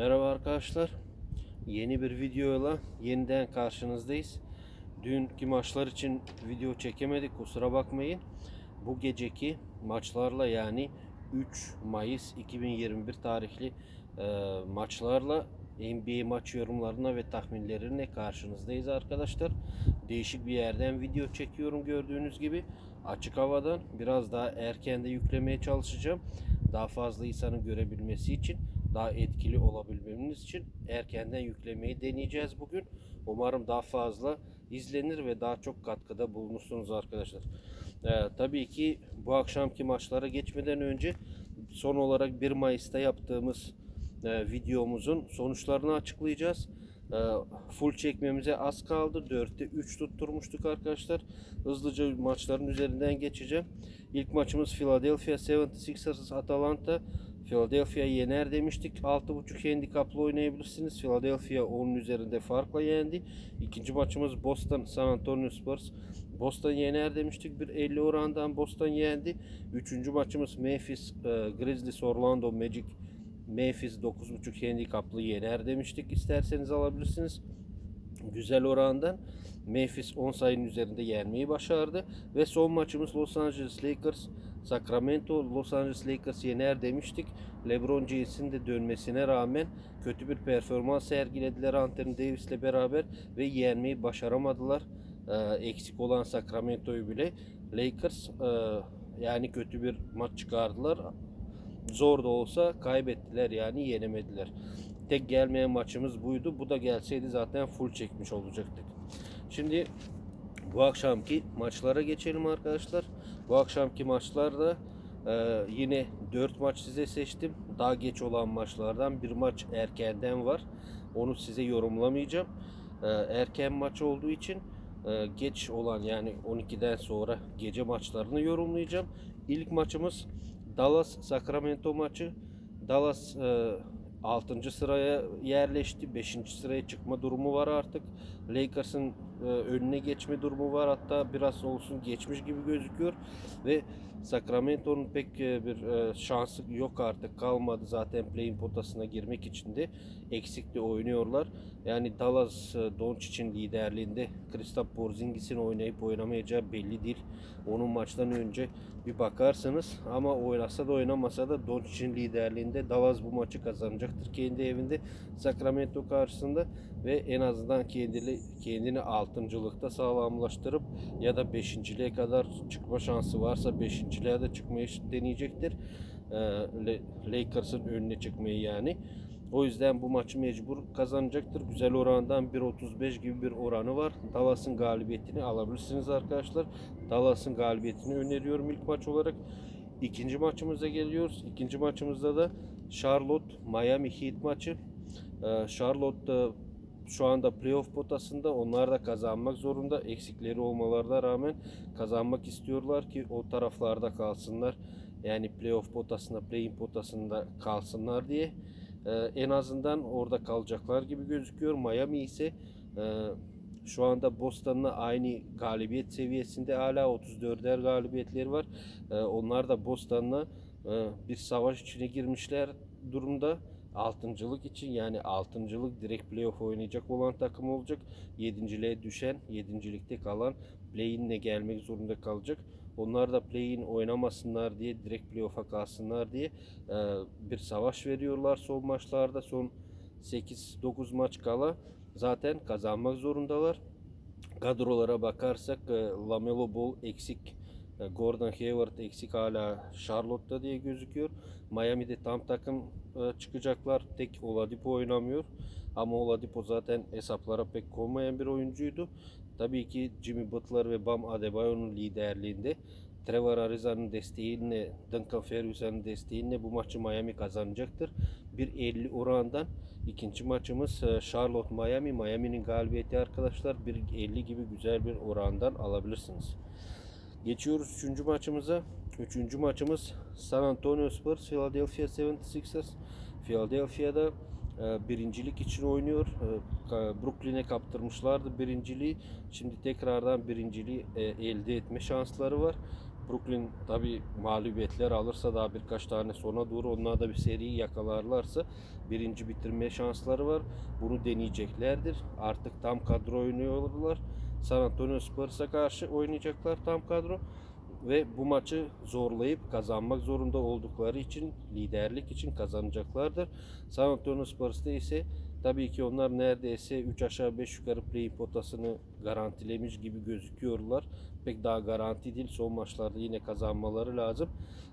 Merhaba arkadaşlar. Yeni bir videoyla yeniden karşınızdayız. Dünkü maçlar için video çekemedik kusura bakmayın. Bu geceki maçlarla yani 3 Mayıs 2021 tarihli e, maçlarla NBA maç yorumlarına ve tahminlerine karşınızdayız arkadaşlar. Değişik bir yerden video çekiyorum gördüğünüz gibi. Açık havadan biraz daha erken de yüklemeye çalışacağım. Daha fazla insanın görebilmesi için, daha etkili olabilmemiz için erkenden yüklemeyi deneyeceğiz bugün. Umarım daha fazla izlenir ve daha çok katkıda bulunursunuz arkadaşlar. Ee, tabii ki bu akşamki maçlara geçmeden önce son olarak 1 Mayıs'ta yaptığımız e, videomuzun sonuçlarını açıklayacağız. E, full çekmemize az kaldı. 4'te 3 tutturmuştuk arkadaşlar. Hızlıca maçların üzerinden geçeceğim. İlk maçımız Philadelphia 76ers Atalanta. Philadelphia yener demiştik. 6.5 handikaplı oynayabilirsiniz. Philadelphia onun üzerinde farkla yendi. İkinci maçımız Boston San Antonio Spurs. Boston yener demiştik. Bir 50 orandan Boston yendi. Üçüncü maçımız Memphis e, Grizzlies Orlando Magic. Memphis 9.5 handikaplı yener demiştik. İsterseniz alabilirsiniz. Güzel orandan Memphis 10 sayının üzerinde yenmeyi başardı. Ve son maçımız Los Angeles Lakers Sacramento Los Angeles Lakers yener demiştik. LeBron James'in de dönmesine rağmen kötü bir performans sergilediler Anthony Davis ile beraber ve yenmeyi başaramadılar. Ee, eksik olan Sacramento'yu bile. Lakers e, yani kötü bir maç çıkardılar. Zor da olsa kaybettiler yani yenemediler. Tek gelmeyen maçımız buydu. Bu da gelseydi zaten full çekmiş olacaktık. Şimdi bu akşamki maçlara geçelim arkadaşlar. Bu akşamki maçlarda e, yine 4 maç size seçtim. Daha geç olan maçlardan bir maç erkenden var. Onu size yorumlamayacağım. E, erken maç olduğu için e, geç olan yani 12'den sonra gece maçlarını yorumlayacağım. İlk maçımız Dallas Sacramento maçı. Dallas e, 6. sıraya yerleşti. 5. sıraya çıkma durumu var artık. Lakers'ın e, önüne geçme durumu var. Hatta biraz olsun geçmiş gibi gözüküyor. Ve Sacramento'nun pek e, bir e, şansı yok artık. Kalmadı zaten play-in potasına girmek için de eksikli oynuyorlar. Yani Dallas Doncic'in liderliğinde Kristaps Porzingis'in oynayıp oynamayacağı belli değil. Onun maçtan önce bir bakarsınız ama oynasa da oynamasa da Doncic'in liderliğinde Dallas bu maçı kazanacaktır kendi evinde Sacramento karşısında ve en azından kendini kendini altıncılıkta sağlamlaştırıp ya da beşinciliğe kadar çıkma şansı varsa beşinciliğe de çıkmayı deneyecektir. Ee, Lakers'ın önüne çıkmayı yani. O yüzden bu maçı mecbur kazanacaktır. Güzel orandan 1.35 gibi bir oranı var. Dallas'ın galibiyetini alabilirsiniz arkadaşlar. Dallas'ın galibiyetini öneriyorum ilk maç olarak. İkinci maçımıza geliyoruz. İkinci maçımızda da Charlotte Miami Heat maçı. Ee, Charlotte şu anda playoff potasında onlar da kazanmak zorunda. Eksikleri olmalarına rağmen kazanmak istiyorlar ki o taraflarda kalsınlar. Yani playoff potasında, play-in potasında kalsınlar diye. Ee, en azından orada kalacaklar gibi gözüküyor. Miami ise e, şu anda Boston'la aynı galibiyet seviyesinde hala 34'er galibiyetleri var. Ee, onlar da Boston'la e, bir savaş içine girmişler durumda. Altıncılık için yani altıncılık direkt playoff oynayacak olan takım olacak. Yedinciliğe düşen, yedincilikte kalan play-in'le gelmek zorunda kalacak. Onlar da play-in oynamasınlar diye direkt playoff'a kalsınlar diye e, bir savaş veriyorlar son maçlarda. Son 8-9 maç kala zaten kazanmak zorundalar. Kadrolara bakarsak e, Lamelo Ball eksik, e, Gordon Hayward eksik hala Charlotte'da diye gözüküyor. Miami'de tam takım e, çıkacaklar. Tek Oladipo oynamıyor. Ama Oladipo zaten hesaplara pek konmayan bir oyuncuydu. Tabii ki Jimmy Butler ve Bam Adebayo'nun liderliğinde Trevor Ariza'nın desteğiyle, Duncan Ferguson'ın desteğiyle bu maçı Miami kazanacaktır. 1.50 orandan ikinci maçımız e, Charlotte Miami. Miami'nin galibiyeti arkadaşlar 1.50 gibi güzel bir orandan alabilirsiniz. Geçiyoruz üçüncü maçımıza. Üçüncü maçımız San Antonio Spurs, Philadelphia 76ers. Philadelphia'da birincilik için oynuyor. E, ka- Brooklyn'e kaptırmışlardı birinciliği. Şimdi tekrardan birinciliği e, elde etme şansları var. Brooklyn tabi mağlubiyetler alırsa daha birkaç tane sona doğru onlar da bir seri yakalarlarsa birinci bitirme şansları var. Bunu deneyeceklerdir. Artık tam kadro oynuyorlar. San Antonio Spurs'a karşı oynayacaklar tam kadro ve bu maçı zorlayıp kazanmak zorunda oldukları için liderlik için kazanacaklardır. San Antonio Spurs'ta ise tabii ki onlar neredeyse 3 aşağı 5 yukarı play potasını garantilemiş gibi gözüküyorlar. Pek daha garanti değil. Son maçlarda yine kazanmaları lazım.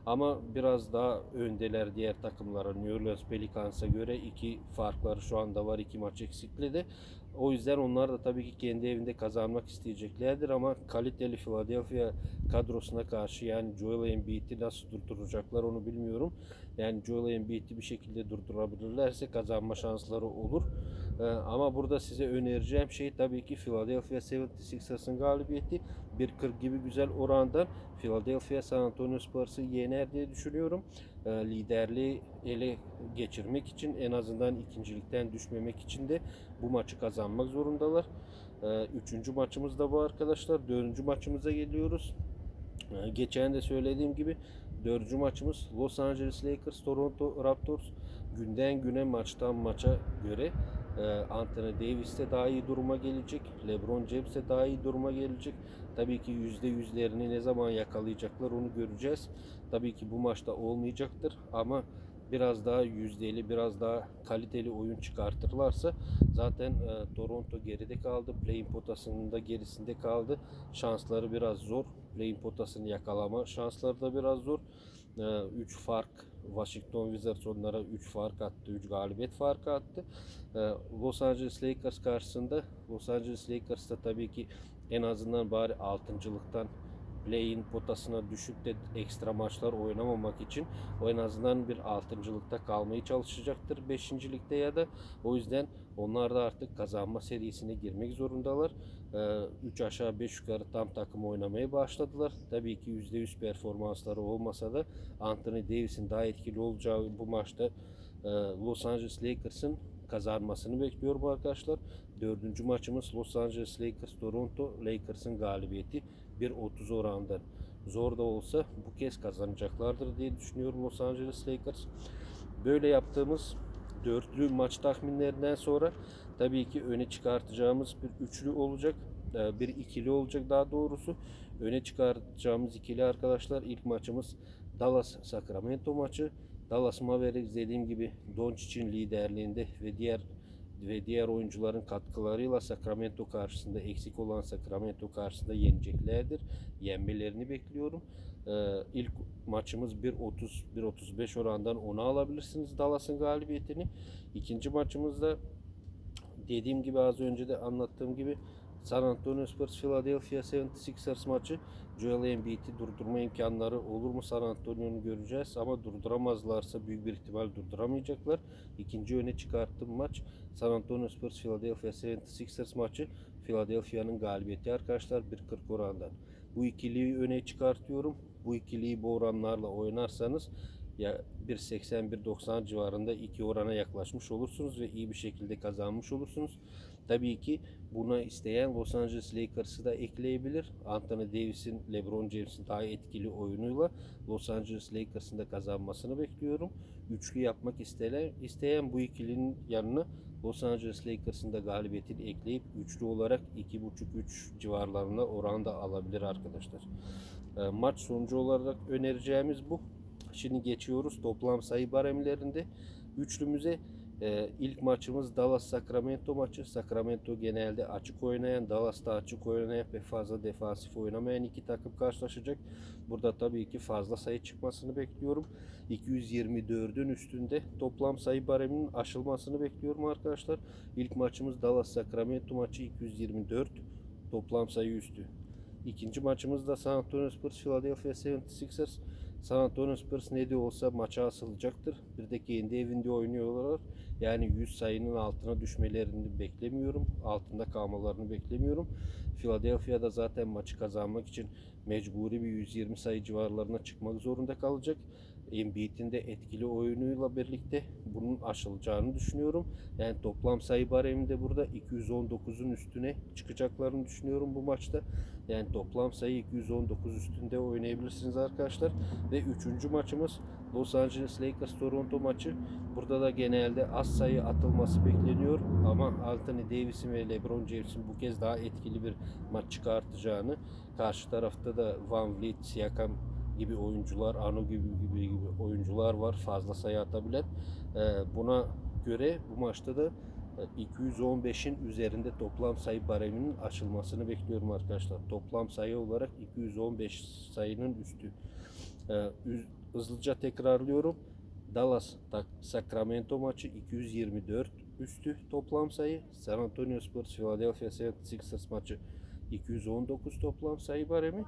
Ama biraz daha öndeler diğer takımlara. New Orleans Pelicans'a göre iki farkları şu anda var. iki maç eksikli de. O yüzden onlar da tabii ki kendi evinde kazanmak isteyeceklerdir ama kaliteli Philadelphia kadrosuna karşı yani Joel Embiid'i nasıl durduracaklar onu bilmiyorum. Yani Joel Embiid'i bir şekilde durdurabilirlerse kazanma şansları olur. Ee, ama burada size önereceğim şey tabii ki Philadelphia 76ers'ın galibiyeti 1.40 gibi güzel orandan Philadelphia San Antonio Spurs'ı yener diye düşünüyorum. Ee, liderliği ele geçirmek için en azından ikincilikten düşmemek için de bu maçı kazanmak zorundalar. Ee, üçüncü maçımız da bu arkadaşlar. Dördüncü maçımıza geliyoruz. Ee, geçen de söylediğim gibi dördüncü maçımız Los Angeles Lakers Toronto Raptors günden güne maçtan maça göre e, Anthony Davis de daha iyi duruma gelecek. LeBron James de daha iyi duruma gelecek. Tabii ki yüzde yüzlerini ne zaman yakalayacaklar onu göreceğiz. Tabii ki bu maçta olmayacaktır ama biraz daha yüzdeli, biraz daha kaliteli oyun çıkartırlarsa zaten e, Toronto geride kaldı. Play-in potasının da gerisinde kaldı. Şansları biraz zor. Play-in potasını yakalama şansları da biraz zor. 3 fark Washington Wizards onlara 3 fark attı. 3 galibiyet farkı attı. E, Los Angeles Lakers karşısında Los Angeles Lakers da tabii ki en azından bari altıncılıktan play-in potasına düşüp de ekstra maçlar oynamamak için o en azından bir altıncılıkta kalmaya çalışacaktır beşincilikte ya da o yüzden onlar da artık kazanma serisine girmek zorundalar. 3 aşağı 5 yukarı tam takım oynamaya başladılar. Tabii ki %100 performansları olmasa da Anthony Davis'in daha etkili olacağı bu maçta e, Los Angeles Lakers'ın kazanmasını bekliyorum arkadaşlar. Dördüncü maçımız Los Angeles Lakers Toronto Lakers'ın galibiyeti 1.30 oranında. Zor da olsa bu kez kazanacaklardır diye düşünüyorum Los Angeles Lakers. Böyle yaptığımız dörtlü maç tahminlerinden sonra tabii ki öne çıkartacağımız bir üçlü olacak. Ee, Bir ikili olacak daha doğrusu. Öne çıkartacağımız ikili arkadaşlar ilk maçımız Dallas Sacramento maçı. Dallas Mavericks dediğim gibi Doncic'in liderliğinde ve diğer ve diğer oyuncuların katkılarıyla Sacramento karşısında eksik olan Sacramento karşısında yeneceklerdir. Yenmelerini bekliyorum. Ee, ilk maçımız 1.30 1.35 orandan ona alabilirsiniz Dallas'ın galibiyetini. İkinci maçımızda dediğim gibi az önce de anlattığım gibi San Antonio Spurs Philadelphia 76ers maçı Joel Embiid'i durdurma imkanları olur mu San Antonio'nu göreceğiz ama durduramazlarsa büyük bir ihtimal durduramayacaklar. İkinci öne çıkarttığım maç San Antonio Spurs Philadelphia 76ers maçı Philadelphia'nın galibiyeti arkadaşlar 1.40 orandan. Bu ikiliyi öne çıkartıyorum. Bu ikiliyi bu oranlarla oynarsanız ya 1.80-1.90 civarında iki orana yaklaşmış olursunuz ve iyi bir şekilde kazanmış olursunuz. Tabii ki buna isteyen Los Angeles Lakers'ı da ekleyebilir. Anthony Davis'in, LeBron James'in daha etkili oyunuyla Los Angeles Lakers'ın da kazanmasını bekliyorum. Üçlü yapmak isteyen, isteyen bu ikilinin yanına Los Angeles Lakers'ın da galibiyetini ekleyip üçlü olarak 2.5-3 civarlarında oran da alabilir arkadaşlar. E, maç sonucu olarak önereceğimiz bu. Şimdi geçiyoruz toplam sayı baremlerinde. Üçlümüze e, ilk maçımız Dallas Sacramento maçı. Sacramento genelde açık oynayan, Dallas da açık oynayan ve fazla defansif oynamayan iki takım karşılaşacak. Burada tabii ki fazla sayı çıkmasını bekliyorum. 224'ün üstünde toplam sayı bareminin aşılmasını bekliyorum arkadaşlar. İlk maçımız Dallas Sacramento maçı 224 toplam sayı üstü. İkinci maçımız da San Antonio Spurs Philadelphia 76ers. San Antonio Spurs ne de olsa maça asılacaktır. Bir de kendi evinde oynuyorlar. Yani 100 sayının altına düşmelerini beklemiyorum. Altında kalmalarını beklemiyorum. Philadelphia'da zaten maçı kazanmak için mecburi bir 120 sayı civarlarına çıkmak zorunda kalacak. Embiid'in de etkili oyunuyla birlikte bunun aşılacağını düşünüyorum. Yani toplam sayı bareminde burada 219'un üstüne çıkacaklarını düşünüyorum bu maçta. Yani toplam sayı 219 üstünde oynayabilirsiniz arkadaşlar. Ve üçüncü maçımız Los Angeles Lakers Toronto maçı. Burada da genelde az sayı atılması bekleniyor ama Anthony Davis'in ve LeBron James'in bu kez daha etkili bir maç çıkartacağını, karşı tarafta da Van Vliet, Siakam gibi oyuncular, Anu gibi gibi, gibi oyuncular var fazla sayı atabilen. Ee, buna göre bu maçta da e, 215'in üzerinde toplam sayı bareminin açılmasını bekliyorum arkadaşlar. Toplam sayı olarak 215 sayının üstü. Ee, hızlıca tekrarlıyorum. Dallas Sacramento maçı 224 üstü toplam sayı. San Antonio Spurs Philadelphia 76ers maçı 219 toplam sayı baremi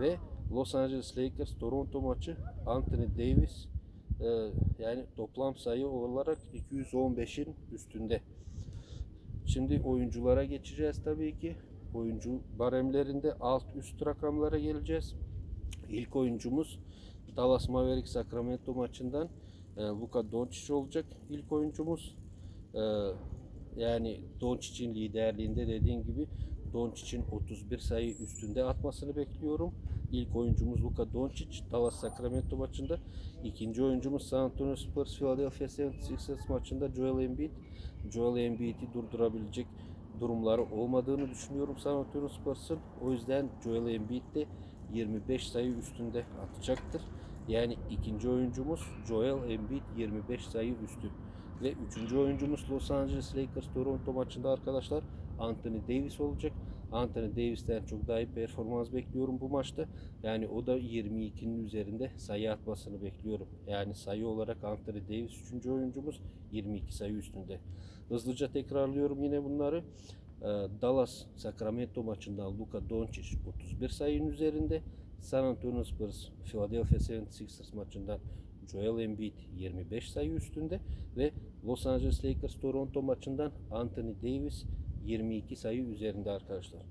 ve Los Angeles Lakers Toronto maçı Anthony Davis e, yani toplam sayı olarak 215'in üstünde. Şimdi oyunculara geçeceğiz tabii ki. Oyuncu baremlerinde alt üst rakamlara geleceğiz. İlk oyuncumuz Dallas Mavericks Sacramento maçından e, Luka Doncic olacak ilk oyuncumuz. E, yani Doncic'in liderliğinde dediğim gibi Doncic'in 31 sayı üstünde atmasını bekliyorum. İlk oyuncumuz Luka Doncic Dallas Sacramento maçında. İkinci oyuncumuz San Antonio Spurs Philadelphia 76ers maçında Joel Embiid. Joel Embiid'i durdurabilecek durumları olmadığını düşünüyorum San Antonio Spurs'ın. O yüzden Joel Embiid de 25 sayı üstünde atacaktır. Yani ikinci oyuncumuz Joel Embiid 25 sayı üstü. Ve üçüncü oyuncumuz Los Angeles Lakers Toronto maçında arkadaşlar Anthony Davis olacak. Anthony Davis'ten çok daha iyi performans bekliyorum bu maçta. Yani o da 22'nin üzerinde sayı atmasını bekliyorum. Yani sayı olarak Anthony Davis 3. oyuncumuz 22 sayı üstünde. Hızlıca tekrarlıyorum yine bunları. Ee, Dallas Sacramento maçından Luka Doncic 31 sayının üzerinde. San Antonio Spurs Philadelphia 76ers maçından Joel Embiid 25 sayı üstünde ve Los Angeles Lakers Toronto maçından Anthony Davis 22 sayı üzerinde arkadaşlar.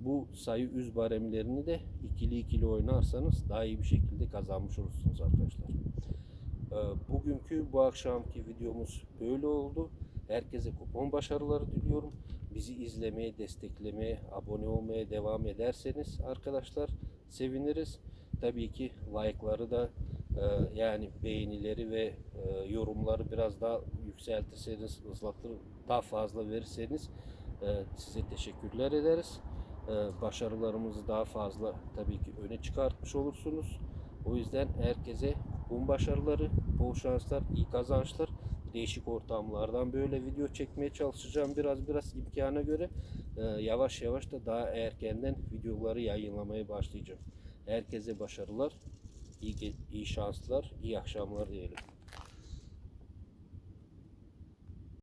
Bu sayı üz baremlerini de ikili ikili oynarsanız daha iyi bir şekilde kazanmış olursunuz arkadaşlar. Ee, Bugünkü bu akşamki videomuz böyle oldu. Herkese kupon başarıları diliyorum. Bizi izlemeye, desteklemeye, abone olmaya devam ederseniz arkadaşlar seviniriz. Tabii ki like'ları da e, yani beğenileri ve e, yorumları biraz daha yükseltirseniz, hızlatır, daha fazla verirseniz size teşekkürler ederiz. E, başarılarımızı daha fazla tabii ki öne çıkartmış olursunuz. O yüzden herkese bol başarıları, bol şanslar, iyi kazançlar. Değişik ortamlardan böyle video çekmeye çalışacağım biraz biraz imkana göre. Ee, yavaş yavaş da daha erkenden videoları yayınlamaya başlayacağım. Herkese başarılar, iyi, iyi şanslar, iyi akşamlar diyelim.